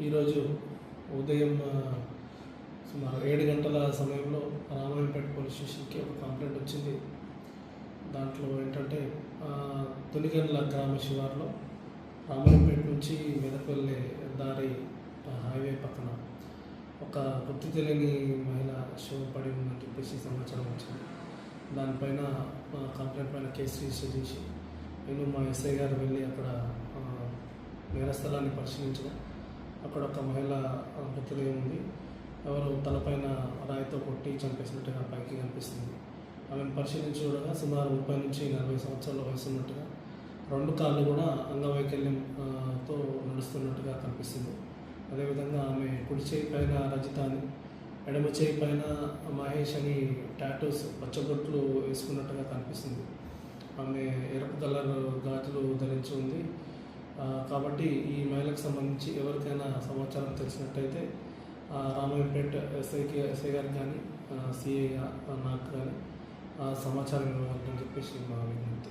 ఈరోజు ఉదయం సుమారు ఏడు గంటల సమయంలో రామాయణపేట పోలీస్ స్టేషన్కి ఒక కంప్లైంట్ వచ్చింది. దాంట్లో ఏంటంటే ఆ, తొలిగండ్ల గ్రామ శివార్లో రామాయణపేట నుంచి మెదక్ దారి హైవే పక్కన ఒక గుర్తు తెలియని మహిళ శివ పడి ఉందని చెప్పేసి సమాచారం వచ్చింది. దానిపైన కంప్లైంట్ పైన కేసు రిజిస్టర్ చేసి నేను మా ఎస్ఐ గారు వెళ్ళి అక్కడ నేర నేరస్థలాన్ని పరిశీలించడం అక్కడ ఒక మహిళ ఆ, ఉంది. ఎవరు తలపైన రాయితో కొట్టి చంపేసినట్టుగా పైకి కనిపిస్తుంది. ఆమెను పరిశీలించి చూడగా సుమారు ముప్పై నుంచి నలభై సంవత్సరాల వయసు ఉన్నట్టుగా రెండు కాళ్ళు కూడా అంగవైకల్యం తో నడుస్తున్నట్టుగా కనిపిస్తుంది. అదేవిధంగా ఆమె కుడి చేయి పైన రజిత అని ఎడమ చేయి పైన మహేష్ అని టాటూస్ పచ్చబొట్లు వేసుకున్నట్టుగా కనిపిస్తుంది. ఆమె ఎరుపు కలర్ గాజులు ధరించి ఉంది. కాబట్టి ఈ మహిళకు సంబంధించి ఎవరికైనా సమాచారం తెలిసినట్టయితే ఆ, ఎస్ఐకే ఎస్ఐకి ఎస్ఐ గారికి కానీ సిఐ నాకు కానీ ఆ, సమాచారం ఇవ్వాలని చెప్పేసి మా విజ్ఞప్తి.